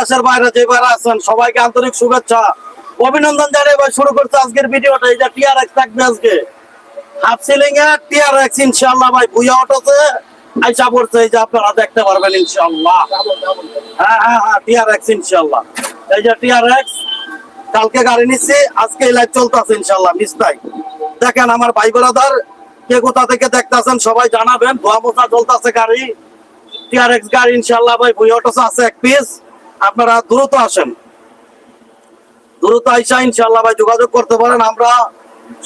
দেশের বাইরে যে বাইরে আছেন, সবাইকে আন্তরিক শুভেচ্ছা। অভিনন্দন জানিয়ে ভাই, শুরু করছে আজকের ভিডিওটা। এই যে টিআরএক্স থাকবে আজকে। হাফ সিলিং এ টিআরএক্স ইনশাআল্লাহ ভাই বুয়া অটোতে আইসা পড়ছে। এই যে আপনারা দেখতে পারবেন, ইনশাআল্লাহ। হ্যাঁ হ্যাঁ হ্যাঁ টিআরএক্স ইনশাআল্লাহ। এই যে টিআরএক্স কালকে গাড়ি নিচ্ছি আজকে এই লাইভ চলতেছে, ইনশাআল্লাহ মিস নাই। দেখেন আমার ভাই ব্রাদার কে কোথা থেকে দেখতেছেন, সবাই জানাবেন। ধোয়া মোছা চলতেছে গাড়ি। টিআরএক্স গাড়ি, ইনশাআল্লাহ ভাই বুই অটোস আছে এক পিস আপনারা দ্রুত আসেন। দ্রুত আইসা ইনশাল্লাহ ভাই যোগাযোগ করতে পারেন। আমরা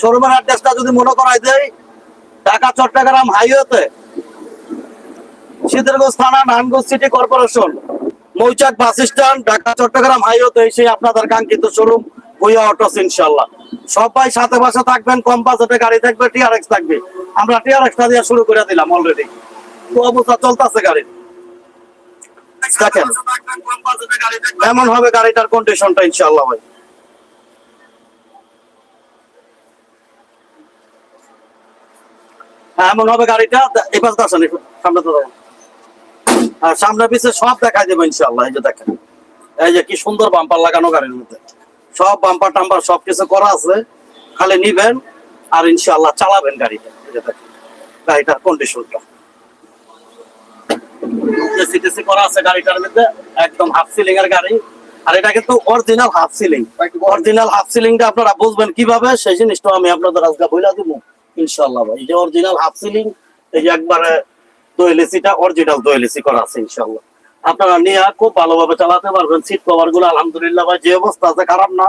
শোরুমের অ্যাড্রেসটা যদি মনে করাই দেই, ঢাকা, চট্টগ্রাম হাইওয়েতে শীতেরগঞ্জ থানা, Narayanganj city corporation, Mouchak bus stand, Dhaka, Chittagong হাইওয়েতে এসে আপনাদের কাঙ্ক্ষিত শোরুম ভুইয়া অটোস ইনশাল্লাহ সবাই সাথে বাসা থাকবেন, কম বাজেটে গাড়ি থাকবে টিআরএক্স থাকবে। আমরা টিআরএক্সটা দিয়ে শুরু করে দিলাম অলরেডি তো অবস্থা চলতেছে গাড়ির। দেখেন এমন হবে গাড়িটার কন্ডিশনটা ইনশাল্লাহ ভাই। হ্যাঁ, এমন হবে গাড়িটা এবার আসেন সামনে তো আর সামনে পিছে সব দেখাই দেবো ইনশাল্লাহ এই যে দেখেন। এই যে কি সুন্দর বাম্পার লাগানো গাড়ির মধ্যে। সব বাম্পার টাম্পার সব কিছু করা আছে খালি নিবেন আর ইনশাল্লাহ চালাবেন গাড়িটা এই যে দেখেন। গাড়িটার কন্ডিশনটা সিটিসি করা আছে গাড়িটার মধ্যে, একদম হাফ সিলিং এর গাড়ি। আর এটা কিন্তু original half ceiling original half আপনারা বুঝবেন কীভাবে, সেই জিনিসটা আমি আপনাদের আজকে বইলা দিব ভাই। এই যে অরিজিনাল হাফ সিলিং এই একবারে অরিজিনাল করা আছে আপনারা নিয়ে খুব ভালোভাবে চালাতে পারবেন সিট কভারগুলো, আলহামদুলিল্লাহ ভাই, যে অবস্থা আছে খারাপ না।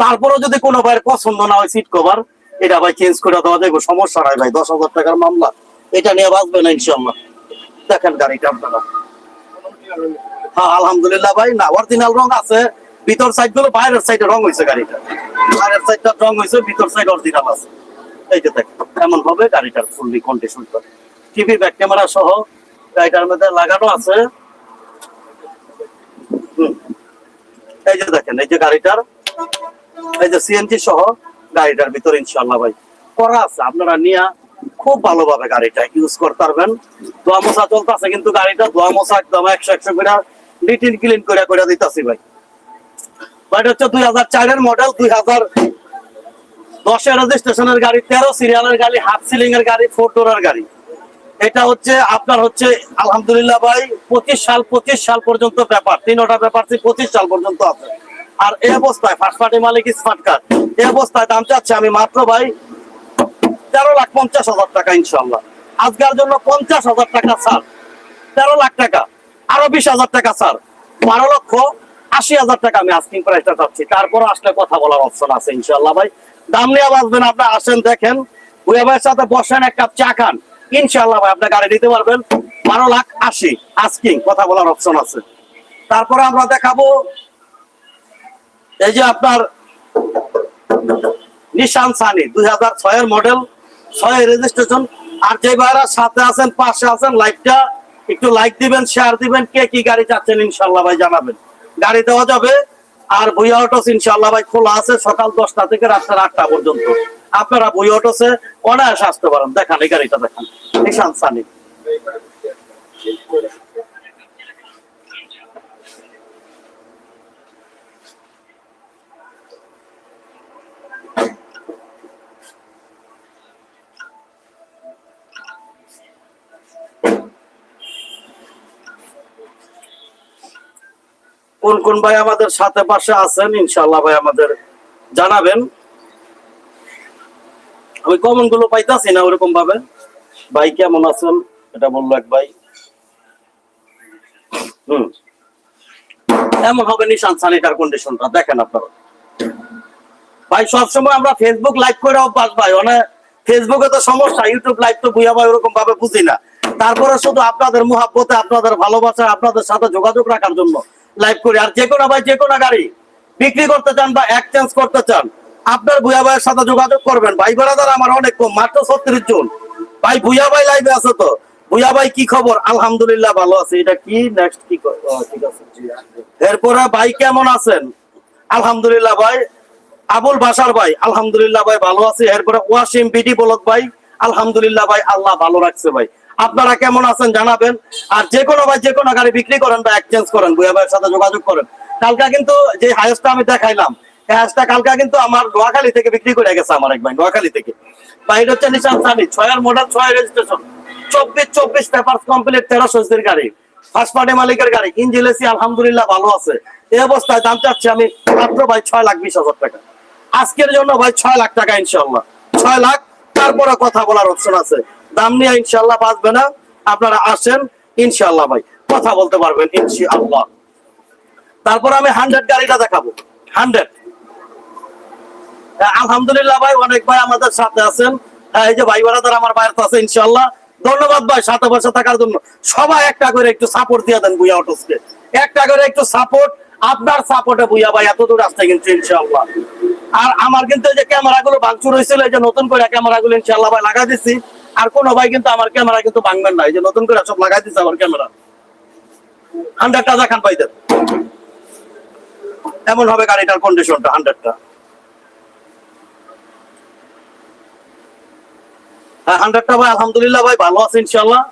তারপরেও যদি কোনো ভাইয়ের পছন্দ না হয় সিট কভার এটা ভাই চেঞ্জ করে দেওয়া যাবে সমস্যা নাই ভাই, দশ হাজার টাকার মামলা। এটা নিয়ে বাঁচবে না, ইনশাআল্লাহ। দেখেন গাড়িটা আপনারা। হ্যাঁ আলহামদুলিল্লাহ ভাই, না অরিজিনাল রং আছে, ভিতর সাইডগুলো বাইরের সাইডে রং হয়েছে গাড়িটা। বাইরের সাইডটা রং হয়েছে ভিতর সাইড অরিজিনাল আছে। এমন ভাবে গাড়িটার fully condition TV back camera সহ গাড়িটার মধ্যে লাগানো আছে। এই যে দেখেন, এই যে গাড়িটার, এই যে সিএনজি সহ গাড়িটার ভিতর ইনশাল্লাহ ভাই, করা আছে। আপনারা নিয়ে খুব ভালোভাবে গাড়িটা ইউজ করতে পারবেন। ধোয়া মোছা চলতেছে কিন্তু গাড়িটা, ধোয়া মোছা একদম একশো একশো করে লিটিল ক্লিন করে করে দিতেছি ভাই। এটা হচ্ছে আপনার হচ্ছে, আলহামদুলিল্লাহ ভাই, পঁচিশ সাল পঁচিশ সাল পর্যন্ত ব্যাপার। ব্যাপার পঁচিশ সাল পর্যন্ত আছে। আর এই অবস্থায় ফার্স্ট পার্টি মালিক স্মার্ট এই অবস্থায় দাম চাচ্ছে আমি মাত্র ভাই তেরো লাখ পঞ্চাশ হাজার টাকা ইনশাল্লাহ আজকের জন্য পঞ্চাশ হাজার টাকা ছাড় তেরো লাখ টাকা, আরও বিশ হাজার টাকা ছাড় বারো লক্ষ আশি হাজার টাকা আমি আস্কিং প্রাইসটা চাচ্ছি। তারপর আসলে কথা বলার অপশন আছে ইনশাল্লাহ ভাই। দাম নিয়ে বাঁচবেন আপনার আসেন, দেখেন। ভাইয়ের সাথে বসেন, এক কাপ চা খান। ইনশাল্লাহ ভাই আপনার গাড়ি দিতে পারবেন। বারো লাখ আশি আস্কিং কথা বলার অপশন আছে। তারপরে আমরা দেখাবো, এই যে আপনার নিশান সানি, দুই হাজার ছয়ের মডেল ছয় রেজিস্ট্রেশন আর যে ভাইরা সাথে আছেন, পাশে আছেন লাইকটা একটু লাইক দিবেন শেয়ার দিবেন, কে কি গাড়ি চাচ্ছেন ইনশাল্লাহ ভাই জানাবেন। গাড়ি দেওয়া যাবে, আর ভুইয়া অটোস ইনশাল্লাহ ভাই খোলা আছে সকাল দশটা থেকে রাত্রে আটটা পর্যন্ত। আপনারা ভুইয়া অটোসে অনায়াসে আসতে পারেন। দেখান, এই গাড়িটা দেখান। নিশান সানি। কোন কোন ভাই আমাদের সাথে পাশে আছেন ইনশাল্লাহ ভাই আমাদের জানাবেন। আমি কমনগুলো পাইতাছি না ওরকম ভাবে। ভাই কেমন আছেন? এটা বলল এক ভাই। হম। এমন হবে নিশান সানিটার কন্ডিশনটা দেখেন আপনারা। ভাই, সবসময় আমরা ফেসবুক লাইভ করে অভ্যাস ভাই অনেক ফেসবুকে তো সমস্যা ইউটিউব লাইভ তো বুঝা ভাই ওরকম ভাবে বুঝি না। তারপরে শুধু আপনাদের মহাব্বতে, আপনাদের ভালোবাসা আপনাদের সাথে যোগাযোগ রাখার জন্য লাইভ করি। আর যে কোনো ভাই যে কোনো গাড়ি বিক্রি করতে চান বা এক্সচেঞ্জ করতে চান, আপনার ভুয়া ভাইয়ের সাথে যোগাযোগ করবেন। ভাই বেড়াদার আমার অনেক কম, মাত্র ছত্রিশ জন। ভাই ভুয়া ভাই লাইভে আছে তো? ভাই, কি খবর? আলহামদুলিল্লাহ ভালো আছে। এটা কি নেক্সট কি এরপরে ভাই কেমন আছেন? আলহামদুলিল্লাহ ভাই। আবুল বাসার ভাই, আলহামদুলিল্লাহ ভাই ভালো আছে। এরপরে ওয়াসিম বিডি বলক ভাই, আলহামদুলিল্লাহ ভাই, আল্লাহ ভালো রাখছে ভাই। আপনারা কেমন আছেন জানাবেন। আর যে কোনো ভাই, যে কোনো গাড়ি বিক্রি করেন বা এক্সচেঞ্জ করেন বুয়া ভাইয়ের সাথে যোগাযোগ করেন। কালকা কিন্তু যে হায়েস্টটা আমি দেখাইলাম, এই হায়েস্টটা কালকা কিন্তু আমার নোয়াখালী থেকে বিক্রি করে গেছে আমার এক ভাই, নোয়াখালী থেকে। বাইরে হচ্ছে নিশান সানি, ছয়ের মডেল ছয় রেজিস্ট্রেশন চব্বিশ চব্বিশ পেপার কমপ্লিট তেরোশো গাড়ি। ফার্স্ট পার্টি মালিকের গাড়ি ইঞ্জিন এসি, আলহামদুলিল্লাহ ভালো আছে। এই অবস্থায় দাম চাচ্ছি আমি মাত্র ভাই ছয় লাখ বিশ হাজার টাকা। আজকের জন্য ভাই ছয় লাখ টাকা ইনশাল্লাহ ছয় লাখ, তারপরে কথা বলার অপশন আছে। দাম নিয়ে ইনশাল্লাহ বাঁচবে না। আপনারা আসেন ইনশাল্লাহ ভাই, কথা বলতে পারবেন তারপর আমি হান্ড্রেড গাড়িটা দেখাবো। হান্ড্রেড। আলহামদুলিল্লাহ ভাই, অনেক ভাই আমাদের সাথে আছেন। এই যে ভাই বারাদার আমার ইনশাল্লাহ ধন্যবাদ ভাই, সাথে বসে থাকার জন্য। সবাই একটা করে একটু সাপোর্ট দিয়ে দেন বুয়া অটোসকে একটা করে একটু সাপোর্ট আপনার সাপোর্টে বুয়া ভাই, এত দূর আসতে কিন্তু ইনশাল্লাহ আর আমার কিন্তু যে ক্যামেরা গুলো ভাঙচুর হয়েছিল, এই যে নতুন করে ক্যামেরা গুলো ইনশাল্লাহ ভাই, লাগাই দিছি। আর কোনো ভাই কিন্তু আমার ক্যামেরা কিন্তু ভাঙবেন না। এই যে নতুন করে সব লাগাই দিছে আমার ক্যামেরা। হান্ড্রেডটা দেখান ভাইদের এমন হবে গাড়িটার কন্ডিশনটা হান্ড্রেডটা ভাই, আলহামদুলিল্লাহ ভাই, ভালো আছে ইনশাল্লাহ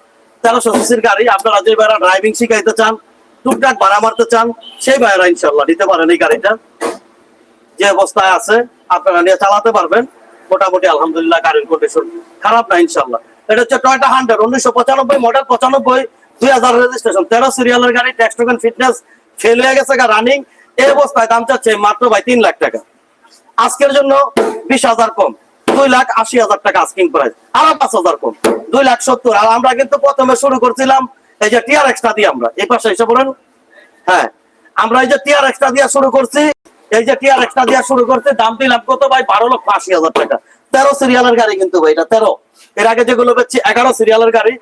গাড়ি ড্রাইভিং শিখাইতে চান, টুকটাক ভাড়া মারতে চান, সেই ইনশাল্লাহ পারেন এই গাড়িটা। যে অবস্থায় আছে, আপনারা নিয়ে চালাতে পারবেন। মোটামুটি আলহামদুলিল্লাহ গাড়ির কন্ডিশন খারাপ না ইনশাল্লাহ এটা হচ্ছে টয়টা হান্ড্রেড উনিশশো পঁচানব্বই মডেল পঁচানব্বই, দুই হাজার রেজিস্ট্রেশন তেরো সিরিয়ালের গাড়ি ট্যাক্স টোকেন ফিটনেস ফেল হয়ে গেছে রানিং এই অবস্থায় দাম চাচ্ছে মাত্র ভাই তিন লাখ টাকা। আজকের জন্য বিশ হাজার কম, দুই লাখ আশি হাজার টাকা আস্কিং প্রাইস আরও পাঁচ হাজার কম, দুই লাখ সত্তর। আর আমরা কিন্তু প্রথমে শুরু করছিলাম, এই যে টিআর এক্সট্রা দিয়ে আমরা। এই পাশে এসে বলেন হ্যাঁ আমরা এই যে টিআর এক্সট্রা দিয়ে শুরু করছি। এই যে টিআর এক্সট্রা দিয়ে শুরু করতে দাম দিলাম কত ভাই? বারো লক্ষ আশি হাজার টাকা। তেরো সিরিয়ালের গাড়ি কিন্তু ভাই, এটা তেরো। এর আগে যেগুলো বেচছি, এগারো সিরিয়ালের গাড়ি।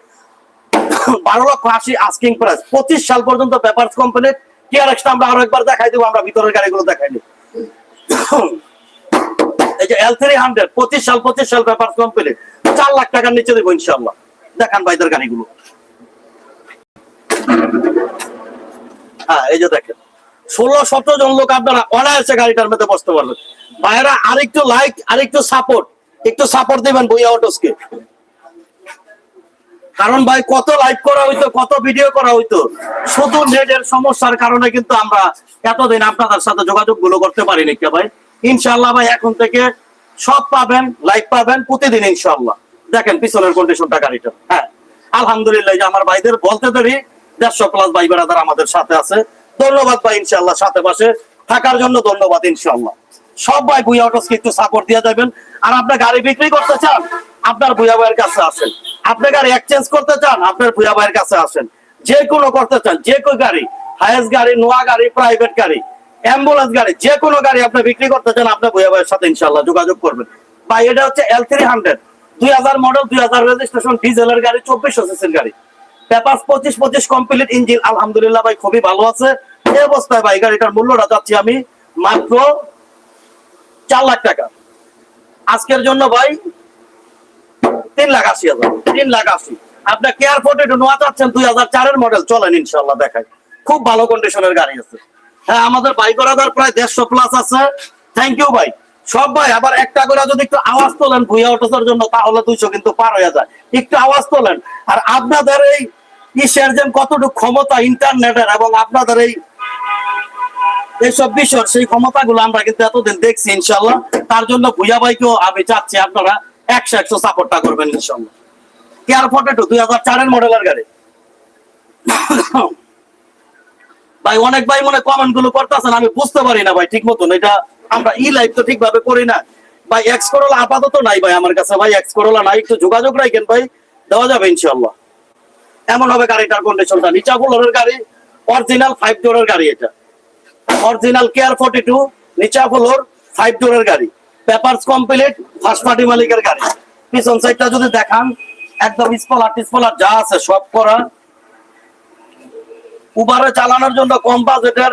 বারো লক্ষ আশি আস্কিং প্রাইস পঁচিশ সাল পর্যন্ত পেপার কোম্পানি টিআর এক্সট্রা আমরা আরও একবার দেখাই দেবো, আমরা ভিতরের গাড়িগুলো দেখাই এই যে এল থ্রি হান্ড্রেড পঁচিশ সাল পঁচিশ সাল পেপার কোম্পানি চার লাখ টাকার নিচে দেবো ইনশাল্লাহ দেখান ভাইদের গাড়িগুলো। হ্যাঁ এই যে দেখেন। ষোলো, সতেরো জন লোক আপনারা অনায়াসে গাড়িটার মধ্যে বসতে পারবেন। ভাইরা আরেকটু লাইক আরেকটু সাপোর্ট একটু সাপোর্ট দিবেন বইয়া অটোসকে। কারণ ভাই, কত লাইভ করা হইতো, কত ভিডিও করা হইতো। শুধু নেটের সমস্যার কারণে কিন্তু আমরা এতদিন আপনাদের সাথে যোগাযোগগুলো করতে পারিনি কে ভাই। ইনশাল্লাহ ভাই, এখন থেকে সব পাবেন লাইভ পাবেন প্রতিদিন ইনশাল্লাহ দেখেন পিছনের কন্ডিশনটা গাড়িটা। হ্যাঁ আলহামদুলিল্লাহ যে আমার ভাইদের বলতে দেরি, দেড়শো প্লাস ভাই বেড়াদার আমাদের সাথে আছে। ধন্যবাদ ভাই ইনশাল্লাহ সাথে পাশে থাকার জন্য ধন্যবাদ ইনশাল্লাহ সব ভাই বুয়া অটোসকে একটু সাপোর্ট দিয়ে দেবেন আর আপনার গাড়ি বিক্রি করতে চান, আপনার ভুয়া ভাইয়ের কাছে আসেন। আপনি গাড়ি এক্সচেঞ্জ করতে চান, আপনার ভুয়া ভাইয়ের কাছে আসেন। যে কোনো করতে চান, যে কোনো গাড়ি হায়েস্ট গাড়ি, নোয়া গাড়ি প্রাইভেট গাড়ি অ্যাম্বুলেন্স গাড়ি, যে কোনো গাড়ি আপনি বিক্রি করতে চান আপনার ভুয়া ভাইয়ের সাথে ইনশাল্লাহ যোগাযোগ করবেন। ভাই, এটা হচ্ছে এল থ্রি হান্ড্রেড দুই হাজার মডেল দুই হাজার রেজিস্ট্রেশন ডিজেলের গাড়ি চব্বিশশো সিসির গাড়ি। পেপার পঁচিশ পঁচিশ কমপ্লিট ইঞ্জিন। আলহামদুলিল্লাহ ভাই, খুবই ভালো আছে। এই অবস্থায় ভাই, গাড়িটার মূল্যটা যাচ্ছি আমি মাত্র চার লাখ টাকা। আজকের জন্য ভাই, তিন লাখ আশি হাজার। তিন লাখ আশি। আপনার কেয়ার ফোর্টে নোয়া চাচ্ছেন দুই হাজার চারের মডেল চলেন ইনশাল্লাহ দেখায় খুব ভালো কন্ডিশনের গাড়ি আছে। হ্যাঁ আমাদের বাইক করাদার প্রায় দেড়শো প্লাস আছে। থ্যাংক ইউ ভাই। সব ভাই, আবার একটা করে যদি একটু আওয়াজ তোলেন, ভুইয়া অটোসের জন্য, তাহলে দুইশো কিন্তু পার হয়ে যায়। একটু আওয়াজ তোলেন। আর আপনাদের এই ইসের যে কতটুকু ক্ষমতা ইন্টারনেটের এবং আপনাদের এই এইসব বিষয় সেই ক্ষমতাগুলো আমরা কিন্তু এতদিন দেখছি ইনশাল্লাহ তার জন্য ভুইয়া ভাইকেও আমি চাচ্ছি আপনারা একশো একশো সাপোর্টটা করবেন ইনশাল্লাহ কেয়ার ফটেটো দুই হাজার চারের মডেলের গাড়ি। ভাই, অনেক ভাই মনে কমেন্টগুলো করতেছেন, আমি বুঝতে পারি না ভাই, ঠিক মতন। এটা আমরা ই লাইফ তো ঠিকভাবে করি না। ভাই এক্স করোলা আপাতত নাই ভাই আমার কাছে, ভাই এক্স করোলা নাই, একটু যোগাযোগ রাখেন ভাই, দেওয়া যাবে ইনশাল্লাহ এমন হবে গাড়িটার কন্ডিশনটা নিচা ফ্লোরের গাড়ি অরিজিনাল ফাইভ ডোরের গাড়ি এটা। অরিজিনাল কেয়ার ফোর্টি টু নিচা ফ্লোর ফাইভ ডোরের গাড়ি। পেপারস কমপ্লিট ফার্স্ট পার্টি মালিকের গাড়ি। পিছন সাইডটা যদি দেখান, একদম স্পলার টিসপলার যা আছে সব করা। উবারে চালানোর জন্য কম বাজেটের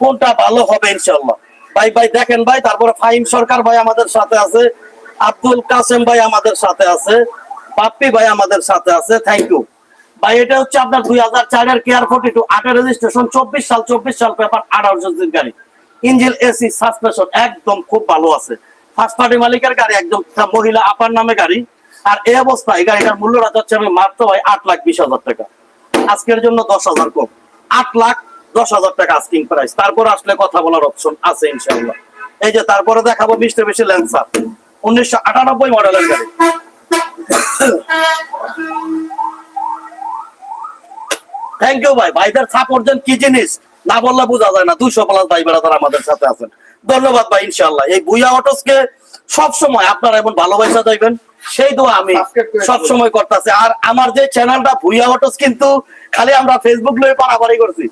কোনটা ভালো হবে ইনশাল্লাহ ভাই ভাই, দেখেন ভাই, তারপরে ফাহিম সরকার ভাই আমাদের সাথে আছে। আব্দুল কাসেম ভাই আমাদের সাথে আছে। পাপ্পি ভাই আমাদের সাথে আছে। থ্যাংক ইউ ভাই, এটা হচ্ছে আপনার দুই হাজার চারের কেয়ার ফোর্টি টু আটের রেজিস্ট্রেশন চব্বিশ সাল চব্বিশ সাল পেপার আঠারোশো দিন গাড়ি। ইঞ্জিন এসি সাসপেনশন একদম খুব ভালো আছে। ফার্স্ট পার্টি মালিকের গাড়ি একদম মহিলা আপার নামে গাড়ি। আর এই অবস্থায় গাড়িটার মূল্যটা যাচ্ছে আমি মাত্র ভাই আট লাখ বিশ হাজার টাকা। আজকের জন্য দশ হাজার কম। আট লাখ দশ হাজার টাকা আস্কিং প্রাইস তারপর আসলে কথা বলার অপশন আছে ইনশাল্লাহ এই যে তারপরে দেখাবো মিস্টার বেশি ল্যান্সার। উনিশশো আটানব্বই মডেলের গাড়ি। থ্যাংক ইউ ভাই ভাইদের সাপোর্ট দেন কি জিনিস? না বললে বোঝা যায় না। দুশো প্লাস ভাই বেড়াদার আমাদের সাথে আছেন। ধন্যবাদ ভাই ইনশাল্লাহ এই ভুইয়া অটোসকে সব সময় আপনারা এমন ভালোবাসা যাইবেন সেই দোয়া আমি সব সময় করতেছি। আর আমার যে চ্যানেলটা ভুইয়া অটোস কিন্তু খালি আমরা ফেসবুক লয়ে পারাপারি করছি।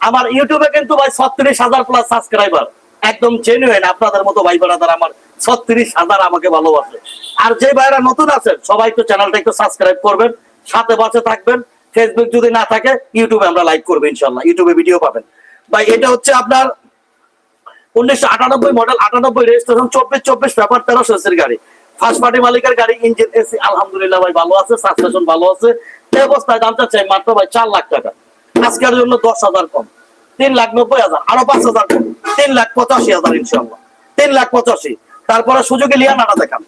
আমার ইউটিউবে কিন্তু ভাই ছত্রিশ হাজার প্লাস সাবস্ক্রাইবার একদম জেনুইন আপনাদের মতো ভাই বেড়াদার আমার ছত্রিশ হাজার আমাকে ভালোবাসে। আর যে ভাইরা নতুন আছেন সবাই তো চ্যানেলটা একটু সাবস্ক্রাইব করবেন। সাথে পাশে থাকবেন। ফেসবুক যদি না থাকে ইউটিউবে আমরা লাইক করব ইনশাল্লাহ ইউটিউবে ভিডিও পাবেন। ভাই, এটা হচ্ছে আপনার উনিশশো আটানব্বই মডেল আটানব্বই রেজিস্ট্রেশন চব্বিশ চব্বিশ পেপার গাড়ি। ফার্স্ট পার্টি মালিকের গাড়ি ইঞ্জিন এসি আলহামদুলিল্লাহ ভাই, ভালো আছে ভালো আছে। চাই মাত্র ভাই চার লাখ টাকা। আজকের জন্য দশ হাজার কম। তিন লাখ নব্বই হাজার, আরও পাঁচ হাজার কম। তিন লাখ পঁচাশি হাজার ইনশাল্লাহ তিন লাখ পঁচাশি। তারপরে সুযোগে লিয়ানাটা দেখান।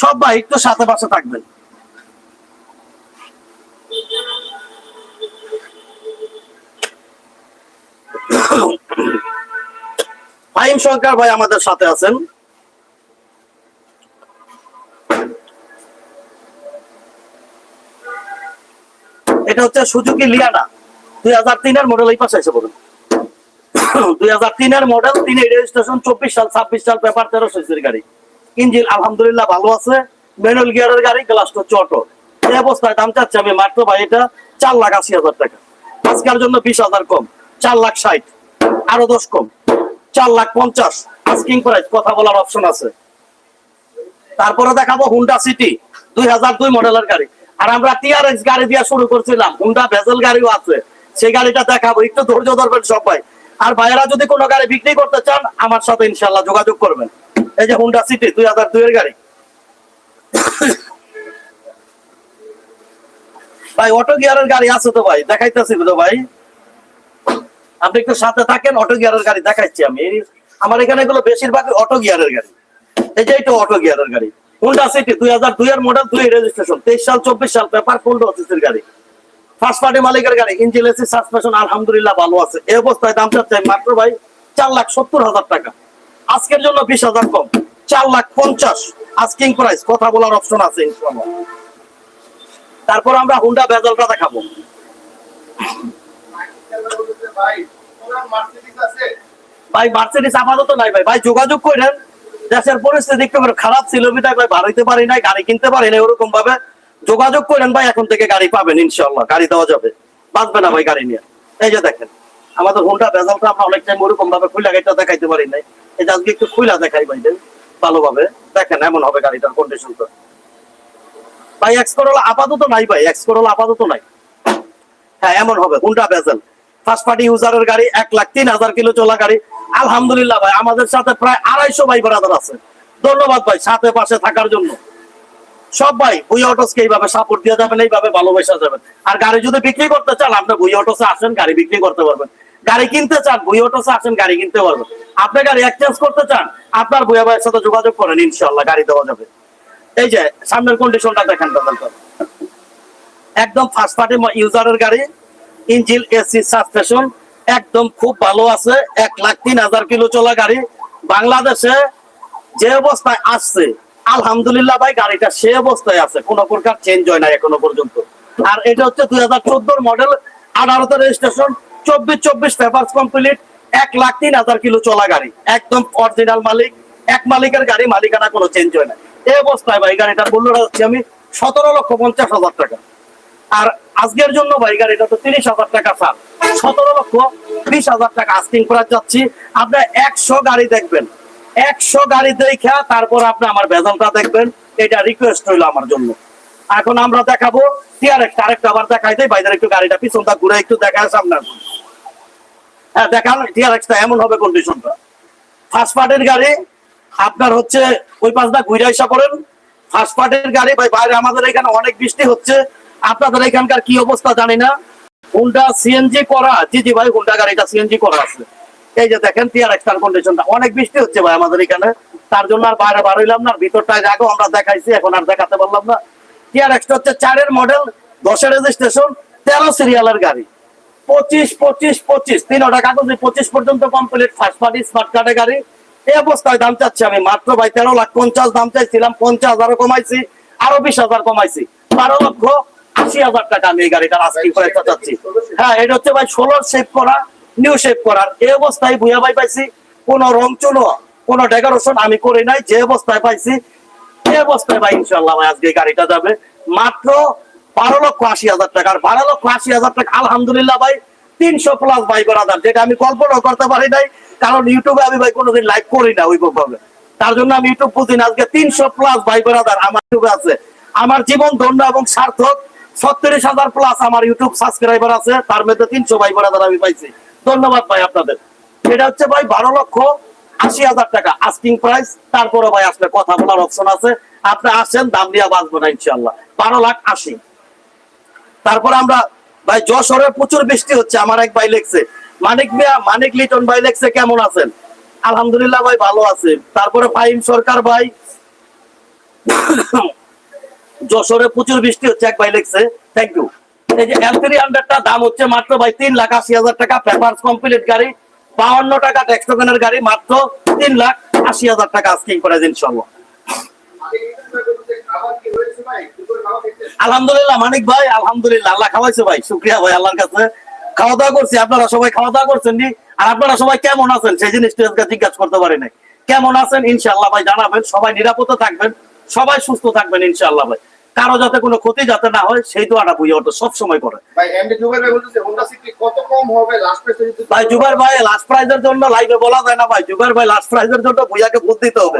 সব ভাই একটু সাথে পাশে থাকবেন। ফাহিম সরকার ভাই আমাদের সাথে আছেন। এটা হচ্ছে সুজুকি লিয়ানা। দুই হাজার তিনের মডেল এই পাশে এসে বলুন দুই হাজার তিনের মডেল তিনে রেজিস্ট্রেশন চব্বিশ সাল, ছাব্বিশ সাল, পেপার তেরো সিসির গাড়ি। ইঞ্জিন আলহামদুলিল্লাহ ভালো আছে। ম্যানুয়াল গিয়ারের গাড়ি গ্লাস হচ্ছে অটো এই অবস্থায় দাম চাচ্ছে আমি মাত্র ভাই এটা চার লাখ আশি হাজার টাকা। আজকের জন্য বিশ হাজার কম, চার লাখ ষাট। আরও দশ কম। চার লাখ পঞ্চাশ। আস্কিং প্রাইস কথা বলার অপশন আছে। তারপরে দেখাবো হুন্ডা সিটি দুই হাজার দুই মডেলের গাড়ি। আর আমরা টিআরএক্স গাড়ি দিয়ে শুরু করছিলাম। হুন্ডা ভেজেল গাড়িও আছে। সেই গাড়িটা দেখাবো, একটু ধৈর্য ধরবেন সবাই। আর ভাইয়েরা যদি কোনো গাড়ি বিক্রি করতে চান, আমার সাথে ইনশাল্লাহ যোগাযোগ করবেন। এই যে হুন্ডা সিটি দুই হাজার দুই এর গাড়ি। ভাই অটো গিয়ারের গাড়ি আছে তো ভাই? দেখাইতেছি তো ভাই। আপনি একটু সাথে থাকেন অটো গিয়ারের গাড়ি দেখাচ্ছি আমি। আমার এখানে এগুলো বেশিরভাগ অটো গিয়ারের গাড়ি। এই যে এটা অটো গিয়ারের গাড়ি। হুন্ডা সিটি দুই হাজার দুই এর মডেল দুই রেজিস্ট্রেশন তেইশ সাল, চব্বিশ সাল, পেপার ফুল অফিসের গাড়ি। ফার্স্ট পার্টি মালিকের গাড়ি ইঞ্জিন এসি সাসপেনশন আলহামদুলিল্লাহ ভালো আছে। এই অবস্থায় দাম চাচ্ছে মাত্র ভাই চার লাখ সত্তর হাজার টাকা। আজকের জন্য বিশ হাজার কম। চার লাখ পঞ্চাশ। আস্কিং প্রাইস কথা বলার অপশন আছে তারপর আমরা হুন্ডা ভেজালটা দেখাবো। ভাই মার্সিডিস আপাতত নাই ভাই। ভাই, যোগাযোগ করেন। দেশের পরিস্থিতি খারাপ ছিল বাড়াইতে পারি নাই, গাড়ি কিনতে পারি ওরকম ভাবে যোগাযোগ করেন ভাই, এখন থেকে গাড়ি পাবেন ইনশাল্লাহ গাড়ি দেওয়া যাবে। বাঁচবে না ভাই গাড়ি নিয়ে। এই যে দেখেন, আমাদের আমরা অনেক টাইম ওরকম ভাবে খুলে গাড়িটা দেখাইতে পারি নাই। এই যে আজকে একটু খুলা দেখাই ভাই ভালোভাবে। দেখেন, এমন হবে গাড়িটার কন্ডিশনটা ভাই এক্স করোলা আপাতত নাই ভাই এক্স করোলা আপাতত নাই। হ্যাঁ এমন হবে হুন্ডা বেজেল ফার্স্ট পার্টি ইউজারের গাড়ি, এক লাখ তিন হাজার কিলো চলা গাড়ি। আলহামদুলিল্লাহ ভাই, আমাদের সাথে প্রায় আড়াইশো ভাই ব্রাদার আছে। ধন্যবাদ ভাই, সাথে পাশে থাকার জন্য। সব ভাই বুই অটোসকে এইভাবে সাপোর্ট দিয়ে যাবেন, এইভাবে ভালোবাসা যাবেন। আর গাড়ি যদি বিক্রি করতে চান, আপনি বুই অটোসে আসেন, গাড়ি বিক্রি করতে পারবেন। গাড়ি কিনতে চান বুই অটোসে আসেন, গাড়ি কিনতে পারবেন। আপনি গাড়ি এক্সচেঞ্জ করতে চান, আপনার বুয়া ভাইয়ের সাথে যোগাযোগ করেন ইনশাল্লাহ গাড়ি দেওয়া যাবে। এই যে, সামনের কন্ডিশনটা দেখেন একদম ফার্স্ট পার্টি ইউজারের গাড়ি ইঞ্জিন এসি সাসপেনশন একদম খুব ভালো আছে। এক লাখ তিন হাজার কিলো চলা গাড়ি। বাংলাদেশে যে অবস্থায় আসছে, আলহামদুলিল্লাহ ভাই, গাড়িটা সে অবস্থায় আছে। কোনো প্রকার চেঞ্জ হয় না এখনও পর্যন্ত। আর এটা হচ্ছে দুই হাজার চোদ্দোর মডেল আঠারোতে রেজিস্ট্রেশন চব্বিশ চব্বিশ পেপার কমপ্লিট এক লাখ তিন হাজার কিলো চলা গাড়ি। একদম অরিজিনাল মালিক, এক মালিকের গাড়ি, মালিকানা কোনো চেঞ্জ হয় না এই অবস্থায় ভাই, গাড়িটার মূল্যটা হচ্ছে আমি সতেরো লক্ষ পঞ্চাশ হাজার টাকা। আর আজকের জন্য ভাই গাড়িটা তো তিরিশ হাজার টাকা স্যার। সতেরো লক্ষ বিশ হাজার টাকা আস্কিং করা যাচ্ছি। আপনার একশো গাড়ি দেখবেন। একশো গাড়ি দেখা তারপর আপনি আমার বেজালটা দেখবেন। এটা রিকোয়েস্ট হইল আমার জন্য। এখন আমরা দেখাবো আরেকটা আবার দেখাই দেয় ভাইদের একটু গাড়িটা পিছনটা ঘুরে একটু দেখায় সামনে। হ্যাঁ দেখান টিআরএক্সটা এমন হবে কন্ডিশনটা ফার্স্ট পার্টির গাড়ি, আপনার হচ্ছে ওই পাশটা ঘুরে আসা করেন ফার্স্ট পার্টির গাড়ি, ভাই, বাইরে আমাদের এখানে অনেক বৃষ্টি হচ্ছে। আপনাদের এখানকার কি অবস্থা জানি না। হুন্ডা সিএনজি করা, জি জি ভাই হুন্ডা গাড়িটা সিএনজি করা আছে। এই যে দেখেন টিআর এক্সটার কন্ডিশনটা অনেক বৃষ্টি হচ্ছে ভাই আমাদের এখানে। তার জন্য আর বাইরে বার হইলাম না ভিতরটায় আগেও আমরা দেখাইছি, এখন আর দেখাতে পারলাম না। টিআর এক্সটা হচ্ছে চারের মডেল দশের রেজিস্ট্রেশন তেরো সিরিয়ালের গাড়ি। পঁচিশ পঁচিশ পঁচিশ, তিনটা কাগজে পঁচিশ পর্যন্ত কমপ্লিট ফার্স্ট পার্টি স্মার্ট কার্ডে গাড়ি। এই অবস্থায় দাম চাচ্ছি আমি মাত্র ভাই তেরো লাখ পঞ্চাশ, দাম চাইছিলাম পঞ্চাশ হাজারও কমাইছি, আরও বিশ হাজার কমাইছি। বারো লক্ষ আশি হাজার টাকা আমি এই গাড়িটার করে চাচ্ছি। হ্যাঁ এটা হচ্ছে ভাই ষোলোর শেপ করা নিউ শেপ করার এই অবস্থায় ভুয়া ভাই পাইছি, কোন রং চুনো ডেকোরেশন আমি করি নাই, যে অবস্থায় পাইছি এই অবস্থায় ভাই ইনশাল্লাহ ভাই আজকে গাড়িটা যাবে। মাত্র বারো লক্ষ আশি হাজার টাকা, আর বারো লক্ষ আশি হাজার টাকা, আলহামদুলিল্লাহ ভাই, তিনশো প্লাস ভাই বরাদার যেটা আমি কল্পনাও করতে পারি নাই, কারণ ইউটিউবে আমি ভাই কোনোদিন লাইভ করি না ওইভাবে তার জন্য আমি ইউটিউব বুঝি না আজকে তিনশো প্লাস ভাই বরাদার আমার ইউটিউবে আছে। আমার জীবন ধন্য এবং সার্থক। ছত্রিশ হাজার প্লাস আমার ইউটিউব সাবস্ক্রাইবার আছে, তার মধ্যে তিনশো ভাই বরাদার আমি পাইছি। ধন্যবাদ ভাই আপনাদের। এটা হচ্ছে ভাই বারো লক্ষ আশি হাজার টাকা আস্কিং প্রাইস তারপরে ভাই আসলে কথা বলার অপশন আছে। আপনি আসেন, দাম দিয়ে বাঁচবো না ইনশাল্লাহ বারো লাখ আশি। তারপর আমরা, ভাই যশোরে প্রচুর বৃষ্টি হচ্ছে, আমার এক ভাই লেখছে। মানিক মিয়া, মানিক লিটন ভাই লেখছে, কেমন আছেন? আলহামদুলিল্লাহ ভাই ভালো আছে। তারপরে ফাইম সরকার ভাই যশোরে প্রচুর বৃষ্টি হচ্ছে, এক ভাই লেখছে। থ্যাংক ইউ এই যে এল থ্রি হান্ড্রেডটা দাম হচ্ছে মাত্র ভাই তিন লাখ আশি হাজার টাকা পেপার কমপ্লিট গাড়ি বাউন্ন টাকা ট্যাক্স গাড়ি, মাত্র তিন লাখ আশি হাজার টাকা আস্কিং করে দিন ইনশাল্লাহ খেতে আলহামদুলিল্লাহ, মানিক ভাই, আলহামদুলিল্লাহ, আল্লাহ খাওয়াইছে ভাই, শুক্রিয়া ভাই আল্লাহর কাছে। খাওয়া দাওয়া করছি, আপনারা সবাই খাওয়া দাওয়া করছেন নি? আর আপনারা সবাই কেমন আছেন? সেই জিনিসটা আজকে জিজ্ঞাসা করতে পারি নাই। কেমন আছেন? ইনশাআল্লাহ ভাই জানাবেন, সবাই নিরাপদে থাকবেন, সবাই সুস্থ থাকবেন ইনশাআল্লাহ ভাই। কারও যাতে কোনো ক্ষতি যাতে না হয় সেই দোয়াটা বুঝে ওটা সব সময় করে। ভাই জুবের ভাই লাস্ট প্রাইজের জন্য? লাইভে বলা যায় না ভাই। জুবাই ভাই লাস্ট প্রাইজের জন্য ভুইয়াকে ফোন দিতে হবে।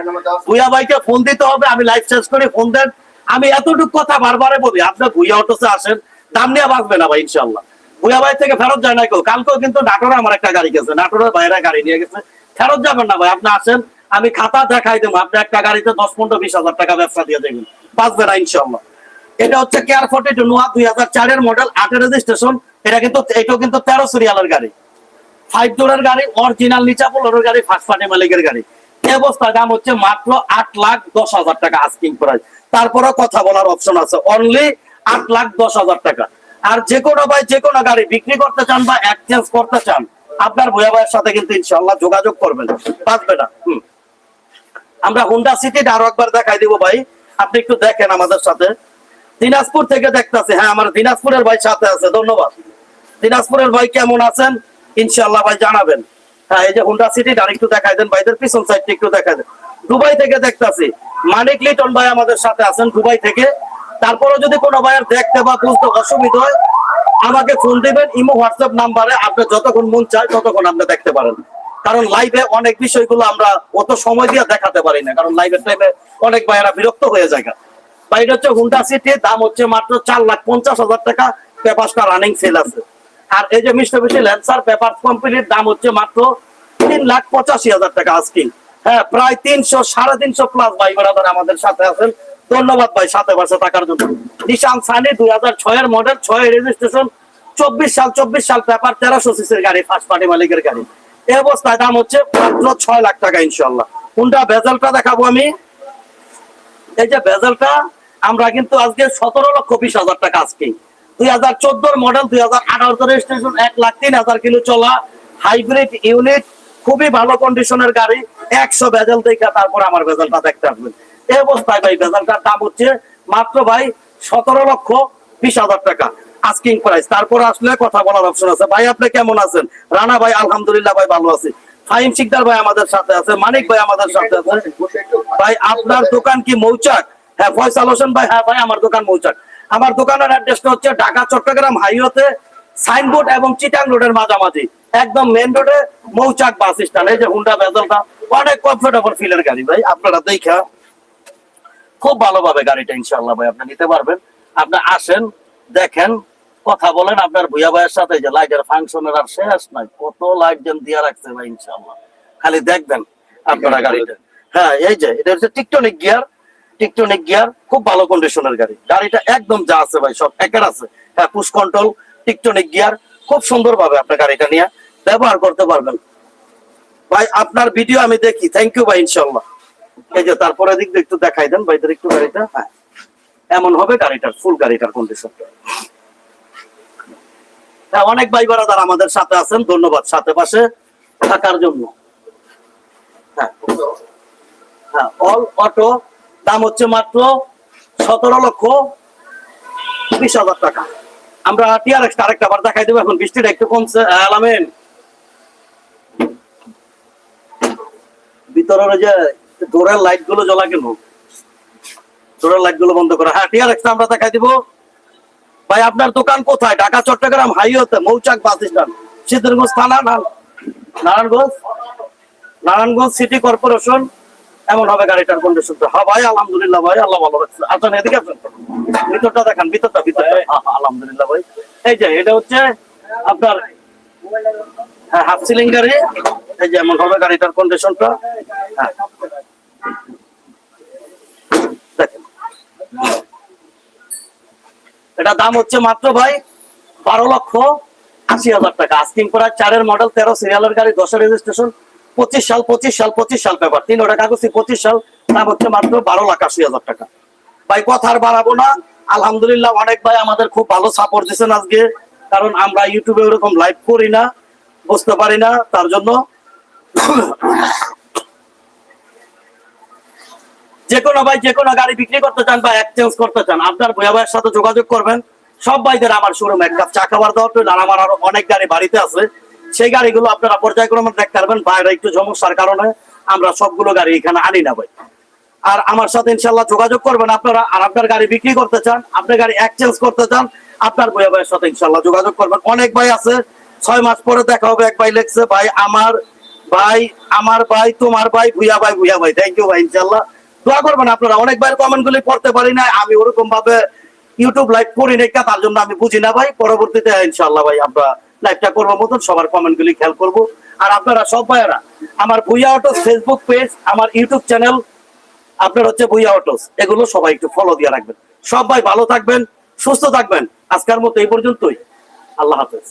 ভুইয়া ভাইকে ফোন দিতে হবে আমি লাইভ শেষ করে ফোন দেন। আমি এতটুকু কথা বারবারে বলি আপনি ভুইয়া অটোসে আসেন দাম নিয়ে বাঁচবে না ভাই ইনশাল্লাহ ভুইয়া ভাই থেকে ফেরত যায় না কেউ। কালকেও কিন্তু নাটোরে আমার একটা গাড়ি গেছে নাটোরের বাইরে গাড়ি নিয়ে গেছে। ফেরত যাবেন না ভাই আপনি আসেন আমি খাতা দেখাই দেবো। আপনি একটা গাড়িতে দশ পনেরো বিশ হাজার টাকা ব্যবসা দিয়ে দেবেন। বাঁচবে না ইনশাল্লাহ এটা হচ্ছে কেয়ার ফোর্টি নোয়া দুই হাজার চারের মডেল আটের রেজিস্ট্রেশন এটা কিন্তু, এটাও কিন্তু তেরো সিরিয়ালের গাড়ি। ফাইভ ডোরের গাড়ি অরিজিনাল নিচা পোলোর গাড়ি ফার্স্ট পার্টি মালিকের গাড়ি। এই অবস্থায় দাম হচ্ছে মাত্র আট লাখ দশ হাজার টাকা আস্কিং প্রাইস তারপরে কথা বলার অপশন আছে। অনলি আট লাখ দশ হাজার টাকা। আর যে কোনো ভাই, যে কোনো গাড়ি বিক্রি করতে চান বা এক্সচেঞ্জ করতে চান, আপনার ভুয়া ভাইয়ের সাথে কিন্তু ইনশাল্লাহ যোগাযোগ করবেন। বাঁচবে না আমরা হুন্ডা সিটি আরও একবার দেখাই দিব ভাই। আপনি একটু দেখেন আমাদের সাথে। দিনাজপুর থেকে দেখতেছে হ্যাঁ আমার দিনাজপুরের ভাই সাথে আছে, ধন্যবাদ। দিনাজপুরের ভাই কেমন আছেন? ইনশাল্লাহ ভাই জানাবেন। হ্যাঁ এই যে হুন্ডা সিটি আর একটু দেখাই দেন, ভাইদের পিছন সাইডটা একটু দেখাই দেন। দুবাই থেকে দেখতাছি, মানিক লিটন ভাই আমাদের সাথে আছেন দুবাই থেকে। তারপরে যদি কোনো ভাইয়ের দেখতে বা বুঝতে অসুবিধা হয়, আমাকে ফোন দিবেন, ইমো, হোয়াটসঅ্যাপ নাম্বারে আপনি যতক্ষণ মন চায় ততক্ষণ আপনি দেখতে পারেন। কারণ লাইভে অনেক বিষয়গুলো আমরা অত সময় দিয়ে দেখাতে পারি না, কারণ লাইভের টাইমে অনেক ভাইয়েরা বিরক্ত হয়ে যায় বা এটা হচ্ছে হুন্ডা সিটি দাম হচ্ছে মাত্র চার লাখ পঞ্চাশ হাজার টাকা, পেপারসটা রানিং সেল আছে। আর এই যে মিস্টার বেশি ল্যান্সার পেপার কোম্পানির দাম হচ্ছে মাত্র তিন লাখ পঁচাশি হাজার টাকা আজকিং। হ্যাঁ প্রায় তিনশো, সাড়ে তিনশো প্লাস ভাই বেড়াদার আমাদের সাথে আছেন। ধন্যবাদ ভাই সাথে পাশে থাকার জন্য। নিশান সানি দুই হাজার ছয়ের মডেল ছয়ের রেজিস্ট্রেশন চব্বিশ সাল চব্বিশ সাল পেপার তেরোশো সিসির গাড়ি ফার্স্ট পার্টি মালিকের গাড়ি। এই অবস্থায় দাম হচ্ছে মাত্র ছয় লাখ টাকা ইনশাল্লাহ কোনটা ভেজালটা দেখাবো আমি? এই যে ভেজালটা, আমরা কিন্তু আজকে সতেরো লক্ষ বিশ হাজার টাকা আজকে। দুই হাজার চোদ্দোর মডেল দুই হাজার আঠারো রেজিস্ট্রেশন এক লাখ তিন হাজার কিলো চলা হাইব্রিড ইউনিট খুবই ভালো কন্ডিশনের গাড়ি, একশো ভেজাল দেখে তারপর আমার ভেজালটা দেখতে আসবেন। এই অবস্থায় ভাই, ভেজালটার দাম হচ্ছে মাত্র ভাই সতেরো লক্ষ বিশ হাজার টাকা। আস্কিং প্রাইস তারপর আসলে কথা বলার অপশন আছে। ভাই, আপনি কেমন আছেন? রানা ভাই, আলহামদুলিল্লাহ ভাই ভালো আছি। ফাহিম শিকদার ভাই আমাদের সাথে আছে। মানিক ভাই আমাদের সাথে আছে। ভাই, আপনার দোকান কি মৌচাক? হ্যাঁ ফয়সাল হোসেন ভাই হ্যাঁ ভাই, আমার দোকান মৌচাক। আমার দোকানের অ্যাড্রেসটা হচ্ছে ঢাকা, চট্টগ্রাম হাইওয়েতে সাইনবোর্ড এবং চিটাং রোডের মাঝামাঝি। একদম মেন রোডে মৌচাক বাস স্ট্যান্ড এই যে হুন্ডা বেজলটা অনেক কমফোর্টেবল ফিলের গাড়ি ভাই। আপনারা দেখা খুব ভালোভাবে গাড়িটা ইনশাল্লাহ ভাই, আপনি নিতে পারবেন। আপনি আসেন, দেখেন কথা বলেন আপনার ভুয়া ভাইয়ের সাথে যে লাইটের ফাংশনের আর শেষ নাই। কত লাইট যেন দিয়ে রাখছে ভাই ইনশাল্লাহ খালি দেখবেন আপনারা গাড়িটা। হ্যাঁ এই যে এটা হচ্ছে টিকটনিক গিয়ার। টিকটনিক গিয়ার খুব ভালো কন্ডিশনের গাড়ি। গাড়িটা একদম যা আছে ভাই সব একের আছে। হ্যাঁ পুশ কন্ট্রোল টিকটনিক গিয়ার খুব সুন্দর ভাবে আপনার গাড়িটা নিয়ে ব্যবহার করতে পারবেন। ভাই আপনার ভিডিও আমি দেখি। থ্যাংক ইউ ভাই ইনশাল্লাহ এই যে তারপরে দিক দিয়ে একটু দেখাই দেন ভাইদের একটু গাড়িটা। হ্যাঁ এমন হবে গাড়িটার ফুল গাড়িটার কন্ডিশনটা হ্যাঁ অনেক ভাই বারাদার আমাদের সাথে আছেন, ধন্যবাদ সাথে পাশে থাকার জন্য। হ্যাঁ হ্যাঁ অল অটো দাম হচ্ছে মাত্র সতেরো লক্ষ বিশ হাজার টাকা। আমরা আরেকটা বার দেখাই দেবো, এখন বৃষ্টিটা একটু কমছে আলামিন। ভিতরের যে ডোরের লাইটগুলো জ্বলা কেন? ডোরের লাইটগুলো বন্ধ করা। হ্যাঁ টিআরএক্স আমরা দেখাই দিব। ভাই আপনার দোকান কোথায়? ঢাকা চট্টগ্রাম হাইওয়েতে মৌচাক বাস স্ট্যান্ড সিদ্ধিরগঞ্জ থানা নারায়ণগঞ্জ নারায়ণগঞ্জ সিটি কর্পোরেশন এমন হবে গাড়িটার কন্ডিশনটা হ্যাঁ ভাই আলহামদুলিল্লাহ ভাই আল্লাহ ভালো রাখছে। আসেন এদিকে আসেন। ভিতরটা দেখান ভিতরটা ভিতরটা। হ্যাঁ, হ্যাঁ, আলহামদুলিল্লাহ ভাই। এই যে এটা হচ্ছে আপনার হ্যাঁ হাফ সিলিং গাড়ি এই যে এমন হবে গাড়িটার কন্ডিশনটা হ্যাঁ। দেখেন। এটা দাম হচ্ছে মাত্র ভাই বারো লক্ষ আশি হাজার টাকা। আস্কিং করা চারের মডেল তেরো সিরিয়ালের গাড়ি, দশের রেজিস্ট্রেশন পঁচিশ সাল পঁচিশ সাল পঁচিশ সাল পেপার তিন ওটা কাগজ পঁচিশ সাল, দাম হচ্ছে মাত্র বারো লাখ আশি হাজার টাকা। ভাই কথা আর বাড়াবো না। আলহামদুলিল্লাহ অনেক ভাই আমাদের খুব ভালো সাপোর্ট দিচ্ছেন আজকে। কারণ আমরা ইউটিউবে ওরকম লাইভ করি না, বুঝতে পারি না। তার জন্য যে কোনো ভাই যে কোনো গাড়ি বিক্রি করতে চান বা এক্সচেঞ্জ করতে চান, আপনার ভৈয়া ভাইয়ের সাথে যোগাযোগ করবেন। সব ভাইদের আমার শোরুম এক কাপ চা খাবার দেওয়া আর আমার আরও অনেক গাড়ি বাড়িতে আছে। সেই গাড়িগুলো আপনারা পর্যায়ক্রমে দেখতে পারবেন বাইরে একটু সমস্যার কারণে আমরা সবগুলো গাড়ি এখানে আনি না ভাই। আর আমার সাথে ইনশাল্লাহ যোগাযোগ করবেন আপনারা, আর আপনার গাড়ি বিক্রি করতে চান, আপনার গাড়ি এক্সচেঞ্জ করতে চান, আপনার ভৈয়া ভাইয়ের সাথে ইনশাল্লাহ যোগাযোগ করবেন। অনেক ভাই আছে, ছয় মাস পরে দেখা হবে, এক ভাই লেখছে, ভাই, আমার ভাই আমার ভাই, তোমার ভাই, ভুইয়া ভাই ভুইয়া ভাই। থ্যাংক ইউ ভাই ইনশাল্লাহ দোয়া করবেন আপনারা অনেক ভাইয়ের কমেন্ট গুলি পড়তে পারি না আমি ওরকম ভাবে ইউটিউব লাইভ করি না তার জন্য আমি বুঝি না ভাই। পরবর্তীতে ইনশাল্লাহ ভাই, আমরা লাইভটা করব মতন, সবার কমেন্ট গুলি খেয়াল করব। আর আপনারা সব ভাইয়েরা, আমার ভুইয়া অটোস ফেসবুক পেজ আমার ইউটিউব চ্যানেল আপনার হচ্ছে ভুইয়া অটোস এগুলো সবাই একটু ফলো দিয়ে রাখবেন। সবাই ভালো থাকবেন, সুস্থ থাকবেন। আজকের মতো এই পর্যন্তই। আল্লাহ হাফেজ।